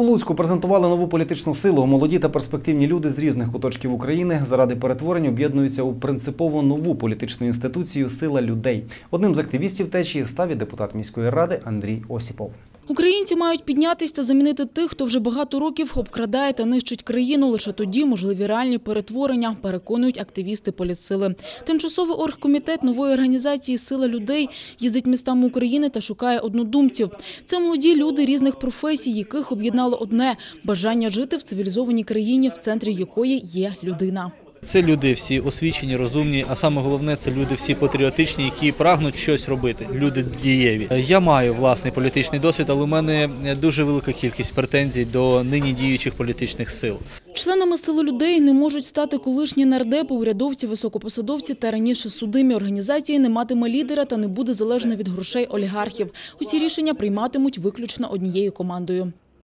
У Луцьку презентували нову політичну силу. Молоді та перспективні люди з різних куточків України заради перетворень об'єднуються у принципово нову політичну інституцію Сила людей. Одним з активістів течії став і депутат міської ради Андрій Осіпов. Українці мають піднятись та замінити тих, хто вже багато років обкрадає та нищить країну. Лише тоді можливі реальні перетворення, переконують активісти політсили. Тимчасовий оргкомітет нової організації Сила людей їздить містами України та шукає однодумців. Це молоді люди різних професій, яких об'єднало одне бажання жити в цивілізованій країні, в центрі якої є людина. Це люди всі освічені, розумні, а саме головне це люди всі патріотичні, які прагнуть щось робити. Люди дієві. Я маю власний політичний досвід, але у мене дуже велика кількість претензій до нині діючих політичних сил. Членами сили людей не можуть стати колишні нардепи, урядовці, високопосадовці та раніше судимі. Організації не матиме лідера та не буде залежна від грошей олігархів. Усі рішення прийматимуть виключно однією командою.